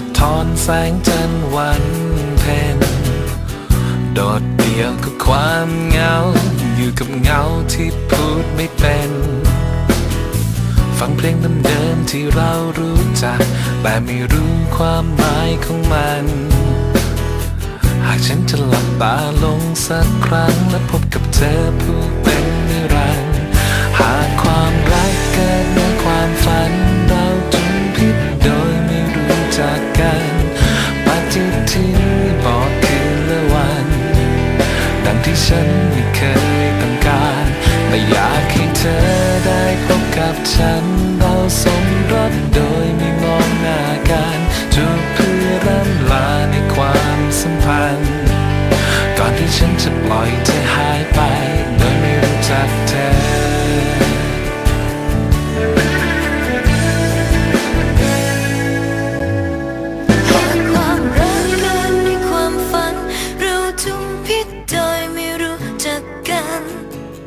สะท้อนแสงจันทร์วันเพ็ญโดดเดี่ยวกับความเหงา อยู่กับเงาที่พูดไม่เป็น ฟังเพลงเดิมๆที่เรารู้จัก แต่ไม่รู้ความหมายของมัน หากฉันจะหลับตาลงสักครั้ง และพบกับเธอผู้เป็นนิรันดร์หากความ จากกัน ปฏิทินบอกคืนและวัน ดังที่ฉันไม่เคยต้องการ แต่อยากให้เธอได้พบกับฉัน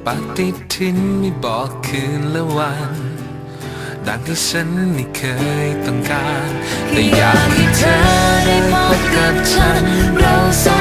ปฏิทินไม่บอกคืนและวัน ดังที่ฉันไม่เคยต้องการ แต่อยากให้เธอได้พบกับฉันเราสอง